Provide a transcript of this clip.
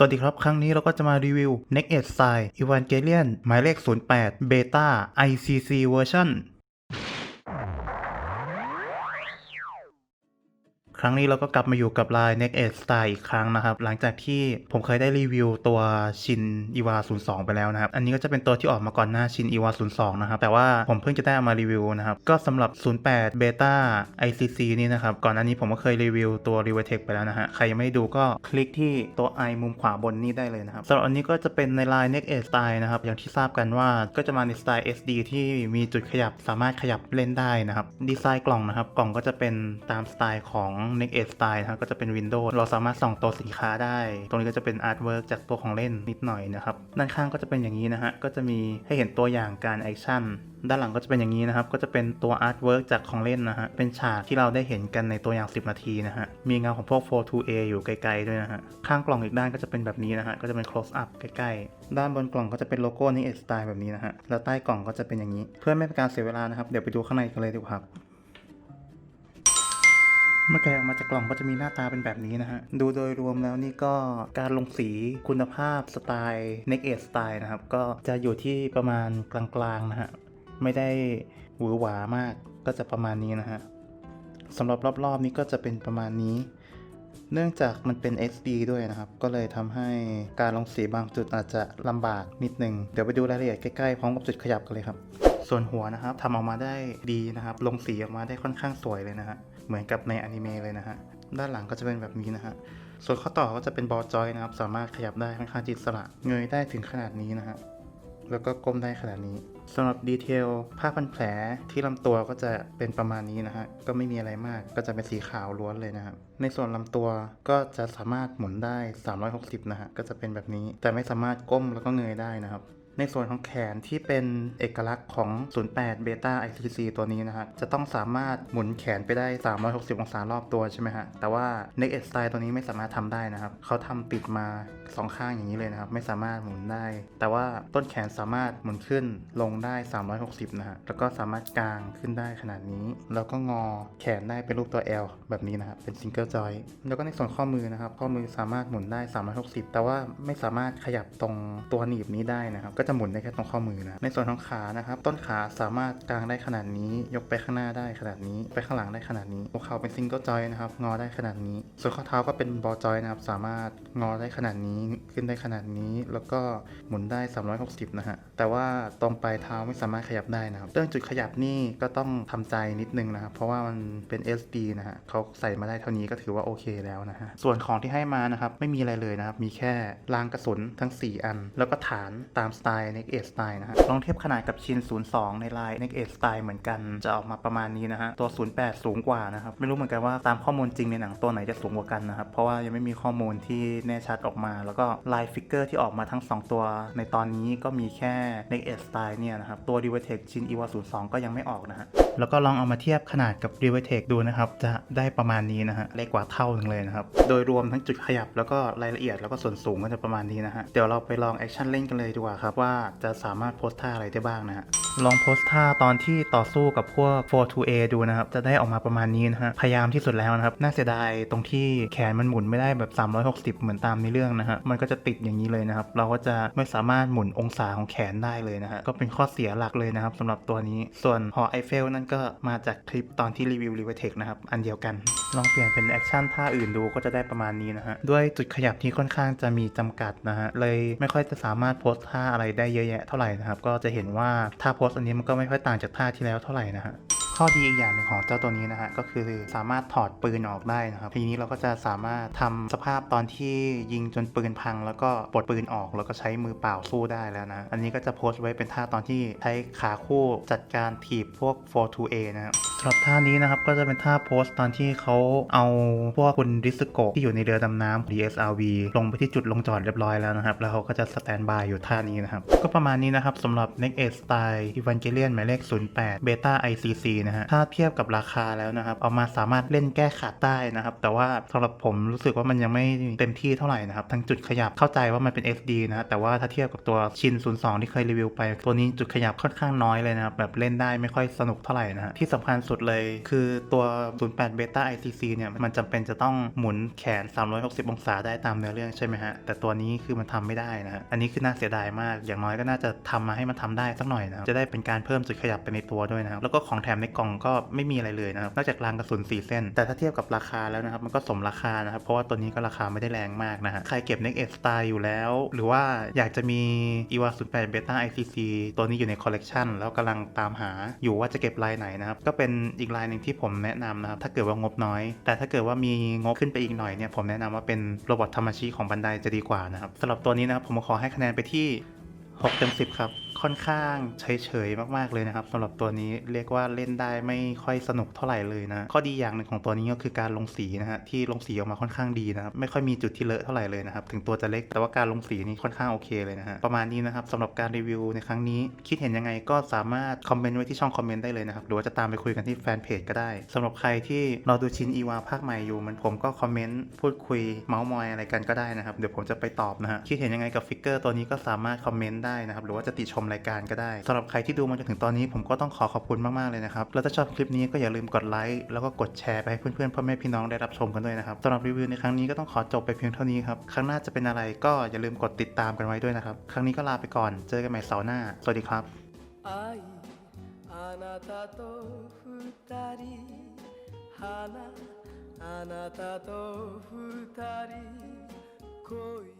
สวัสดีครับ ครั้งนี้เราก็จะมารีวิว n e x t Edge Style Evangelion หมายเลข 08 Beta ICC Version ครั้งนี้เราก็กลับมาอยู่กับลาย Neck Edge Style อีกครั้งนะครับ หลังจากที่ผมเคยได้รีวิวตัวชินอีวา02 ไปแล้วนะครับ อันนี้ก็จะเป็นตัวที่ออกมาก่อนหน้าชินอีวา02 นะครับ แต่ว่าผมเพิ่งจะได้เอามารีวิวนะครับ ก็สำหรับ 08 Beta ICC นี่นะครับ ก่อนหน้านี้ผมก็เคยรีวิวตัว r e v e r t e c ไปแล้วนะฮะ ใครยังไม่ด้ดูก็คลิกที่ตัว i มุมขวาบนนี่ได้เลยนะครับสำหรับอันนี้ก็จะเป็นในลาย Neck Edge Style นะครับ อย่างที่ทราบกันว่าก็จะมาในสไตล์ SD ที่มีจุดขยับสามารถขยับเล่นได้นะครับ ดีไซน์กล่องนะครับ กล่องก็จะเป็นตามสไตล์ของ Neck Edge Style นะครับก็จะเป็น Windows เราสามารถส่องตัวสินค้าได้ ตรงนี้ก็จะเป็น Artwork จากตัวของเล่นนิดหน่อยนะครับ ด้านข้างก็จะเป็นอย่างนี้นะฮะ ก็จะมีให้เห็นตัวอย่างการแอคชั่นด้านหลังก็จะเป็นอย่างนี้นะครับ ก็จะเป็นตัว Artwork จากของเล่นนะฮะ เป็นฉากที่เราได้เห็นกันในตัวอย่าง 10 นาทีนะฮะ มีเงาของพวก 42A อยู่ไกลๆด้วยนะฮะ ข้างกล่องอีกด้านก็จะเป็นแบบนี้นะฮะ ก็จะเป็น close up ใกล้ๆ ด้านบนกล่องก็จะเป็นโลโก้นี้เอสไตล์แบบนี้นะฮะ แล้วใต้กล่องก็จะเป็นอย่างนี้ เพื่อไม่เป็นการเสียเวลานะครับ เดี๋ยวไปดูข้างในกันเลยดีกว่าครับ เมื่อแกะออกมาจากกล่องก็จะมีหน้าตาเป็นแบบนี้นะฮะ ดูโดยรวมแล้วนี่ก็การลงสีคุณภาพสไตล์ Neck Edge Style นะครับ ก็จะอยู่ที่ประมาณกลางๆนะฮะ ไม่ได้หวือหวามากก็จะประมาณนี้นะฮะสำหรับรอบๆนี้ก็จะเป็นประมาณนี้ เนื่องจากมันเป็น SD ด้วยนะครับ ก็เลยทำให้การลงสีบางจุดอาจจะลำบากนิดนึง เดี๋ยวไปดูรายละเอียดใกล้ๆพร้อมกับจุดขยับกันเลยครับ ส่วนหัวนะครับทำออกมาได้ดีนะครับ ลงสีออกมาได้ค่อนข้างสวยเลยนะฮะ เหมือนกับในอนิเมะเลยนะฮะ ด้านหลังก็จะเป็นแบบนี้นะฮะ ส่วนข้อต่อก็จะเป็นบอลจอยนะครับ สามารถขยับได้ค่อนข้างจิตสระ เงยได้ถึงขนาดนี้นะฮะ แล้วก็ก้มได้ขนาดนี้สำหรับดีเทลผ้าพันแผลที่ลำตัวก็จะเป็นประมาณนี้นะฮะ ก็ไม่มีอะไรมากก็จะเป็นสีขาวล้วนเลยนะครับ ในส่วนลำตัวก็จะสามารถหมุนได้ 360 นะฮะ ก็จะเป็นแบบนี้ แต่ไม่สามารถก้มแล้วก็เงยได้นะครับ ในส่วนของแขนที่เป็นเอกลักษณ์ของ 08 Beta ICC ตัวนี้นะฮะ จะต้องสามารถหมุนแขนไปได้ 360 องศารอบตัวใช่ไหมฮะ แต่ว่า Neck Edge Style ตัวนี้ไม่สามารถทำได้นะครับ เขาทำติดมาสองข้างอย่างนี้เลยนะครับ ไม่สามารถหมุนได้ แต่ว่าต้นแขนสามารถหมุนขึ้นลงได้ 360 นะฮะ แล้วก็สามารถกางขึ้นได้ขนาดนี้ แล้วก็งอแขนได้เป็นรูปตัว L แบบนี้นะครับ เป็น Single Joint แล้วก็ในส่วนข้อมือนะครับ ข้อมือสามารถหมุนได้ 360 แต่ว่าไม่สามารถขยับตรงตัวหนีบนี้ได้นะครับ ก็จะหมุนได้แค่ตรงข้อมือนะในส่วนของขานะครับ ต้นขาสามารถกางได้ขนาดนี้ ยกไปข้างหน้าได้ขนาดนี้ ไปข้างหลังได้ขนาดนี้หัวเข่าเป็น Single Joint นะครับงอได้ขนาดนี้ ส่วนข้อเท้าก็เป็นบอจอยนะครับสามารถงอได้ขนาดนี้ขึ้นได้ขนาดนี้ แล้วก็หมุนได้ 360 นะฮะแต่ว่าตรงปลายเท้าไม่สามารถขยับได้นะครับเรื่องจุดขยับนี่ก็ต้องทำใจนิดนึงนะครับเพราะว่ามันเป็น SD นะฮะเขาใส่มาได้เท่านี้ก็ถือว่าโอเคแล้วนะฮะส่วนของที่ให้มานะครับไม่มีอะไรเลยนะครับมีแค่รางกระสุนทั้ง 4 อัน แล้วก็ฐานตามสไตล์ Neck Edge Style นะฮะลองเทียบขนาดกับชิน02 ในลาย Neck Edge Style เหมือนกันจะออกมาประมาณนี้นะฮะตัว 08 สูงกว่านะครับไม่รู้เหมือนกันว่าตามข้อมูลจริงในหนังตัวไหนจะสูงกว่ากันนะครับเพราะว่ายังไม่มีข้อมูลที่แน่ชัดออกมา แล้วก็ลายฟิกเกอร์ที่ออกมาทั้ง 2 ตัว ในตอนนี้ก็มีแค่ Neck Edge Style เนี่ยนะครับตัว d i v e r t e c ชิน EVA 02 ก็ยังไม่ออกนะฮะแล้วก็ลองเอามาเทียบขนาดกับ d i v e r t e c ดูนะครับจะได้ประมาณนี้นะฮะเล็กกว่าเท่าหนึงเลยนะครับโดยรวมทั้งจุดขยับแล้วก็รายละเอียดแล้วก็ส่วนสูงก็จะประมาณนี้นะฮะเดี๋ยวเราไปลองแอคชั่นเล่นกันเลยดีกว่าครับว่าาจะสามารถโพสท่าอะไรได้บ้างนะฮะลองโพสท่าตอนที่ต่อสู้กับพวก 42A ดูนะครับ จะได้ออกมาประมาณนี้นะฮะ พยายามที่สุดแล้วนะครับ น่าเสียดายตรงที่แขนมันหมุนไม่ได้แบบ 360 เหมือนตามในเรื่องนะฮะ มันก็จะติดอย่างนี้เลยนะครับ เราก็จะไม่สามารถหมุนองศาของแขนได้เลยนะฮะ ก็เป็นข้อเสียหลักเลยนะครับสำหรับตัวนี้ ส่วนหอไอเฟลนั่นก็มาจากคลิปตอนที่รีวิว r i v e r t e c นะครับ อันเดียวกัน ลองเปลี่ยนเป็นแอคชั่นท่าอื่นดูก็จะได้ประมาณนี้นะฮะ ด้วยจุดขยับที่ค่อนข้างจะมีจำกัดนะฮะ เลยไม่ค่อยจะสามารถโพสท่าอะไรได้เยอะแยะเท่าไหร่นะครับ ก็จะเห็นว่าท่าโพสอันนี้มันก็ไม่ค่อยต่างจากท่าที่แล้วเท่าไหร่นะฮะ ข้อดีอีกอย่างหนึ่งของเจ้าตัวนี้นะฮะก็คือสามารถถอดปืนออกได้นะครับทีนี้เราก็จะสามารถทำสภาพตอนที่ยิงจนปืนพัง แล้วก็ปลดปืนออกแล้วก็ใช้มือเปล่าสู้ได้แล้วนะ อันนี้ก็จะโพสต์ไว้เป็นท่าตอนที่ใช้ขาคู่จัดการถีบพวก 42A นะครับสำหรับท่านี้นะครับก็จะเป็นท่าโพสต์ตอนที่เขาเอาพวกคุณริสโกที่อยู่ในเรือดำน้ำ DSRV ลงไปที่จุดลงจอดเรียบร้อยแล้วนะครับ แล้วเขาก็จะสแตนบายอยู่ท่านี้นะครับ ก็ประมาณนี้นะครับสำหรับ Next Edge Style Evangelion หมายเลข 08 Beta ICC นะฮะ ถ้าเทียบกับราคาแล้วนะครับ เอามาสามารถเล่นแก้ขาดได้นะครับ แต่ว่าสำหรับผมรู้สึกว่ามันยังไม่เต็มที่เท่าไหร่นะครับ ทั้งจุดขยับเข้าใจว่ามันเป็น SD นะแต่ว่าถ้าเทียบกับตัวชิน 02 ที่เคยรีวิวไป ตัวนี้จุดขยับค่อนข้างน้อยเลยนะครับ แบบเล่นได้ไม่ค่อยสนุกเท่าไหร่นะฮะ ที่สำคัญสุดเลยคือตัว 08 Beta ICC เนี่ยมันจำเป็นจะต้องหมุนแขน 360 องศาได้ตามเนื้อเรื่องใช่ไหมฮะ แต่ตัวนี้คือมันทำไม่ได้นะ อันนี้คือน่าเสียดายมาก อย่างน้อยก็น่าจะทำมาให้มันทำได้สักหน่อยนะ จะได้เป็นการเพิ่มจุดขยับไปในตัวด้วยนะครับ แล้วก็ของแถมในกล่องก็ไม่มีอะไรเลยนะครับนอกจากรางกระสุน4เส้น แต่ถ้าเทียบกับราคาแล้วนะครับมันก็สมราคานะครับเพราะว่าตัวนี้ก็ราคาไม่ได้แรงมากนะฮะใครเก็บ Next Edge Style อยู่แล้ว หรือว่าอยากจะมี EVA 08 Beta ICC ตัวนี้อยู่ในคอลเลกชันแล้วกำลังตามหาอยู่ว่าจะเก็บลายไหนนะครับ ก็เป็นอีกลายหนึ่งที่ผมแนะนำนะครับ ถ้าเกิดว่างบน้อย แต่ถ้าเกิดว่ามีงบขึ้นไปอีกหน่อยเนี่ย ผมแนะนำว่าเป็นโรบอทธรรมชีของบันไดจะดีกว่านะครับสำหรับตัวนี้นะครับผมขอให้คะแนนไปที่ 6 เต็ม 10 ครับ ค่อนข้างเฉยๆมากๆเลยนะครับสำหรับตัวนี้เรียกว่าเล่นได้ไม่ค่อยสนุกเท่าไหร่เลยนะข้อดีอย่างหนึ่งของตัวนี้ก็คือการลงสีนะฮะที่ลงสีออกมาค่อนข้างดีนะครับไม่ค่อยมีจุดที่เลอะเท่าไหร่เลยนะครับถึงตัวจะเล็กแต่ว่าการลงสีนี่ค่อนข้างโอเคเลยนะฮะประมาณนี้นะครับสำหรับการรีวิวในครั้งนี้ คิดเห็นยังไงก็สามารถคอมเมนต์ไว้ที่ช่องคอมเมนต์ได้เลยนะครับหรือว่าจะตามไปคุยกันที่แฟนเพจก็ได้สำหรับใครที่รอดูชินอีวาภาคใหม่อยู่เหมันผมก็คอมเมนต์พูดคุยเมาส์มอยอะไรกันก็ได้นะครับเดี๋ยวผมจะไปตอบนะฮะคิดเห็นยังไงกับฟิกเกอร์ตัวนี้ก็สามารถคอมเมนต์ได้นะครับหรือว่าจะติชมรายการก็ได้สำหรับใครที่ดูมาจนถึงตอนนี้ผมก็ต้องขอขอบคุณมากๆเลยนะครับแล้วถ้าชอบคลิปนี้ก็อย่าลืมกดไลค์แล้วก็กดแชร์ไปให้เพื่อนๆพ่อแม่พี่น้องได้รับชมกันด้วยนะครับสำหรับรีวิวในครั้งนี้ก็ต้องขอจบไปเพียงเท่านี้ครับครั้งหน้าจะเป็นอะไรก็อย่าลืมกดติดตามกันไว้ด้วยนะครับครั้งนี้ก็ลาไปก่อนเจอกันใหม่เสาร์หน้า สวัสดีครับ 愛あなたと二人花あなたと二人恋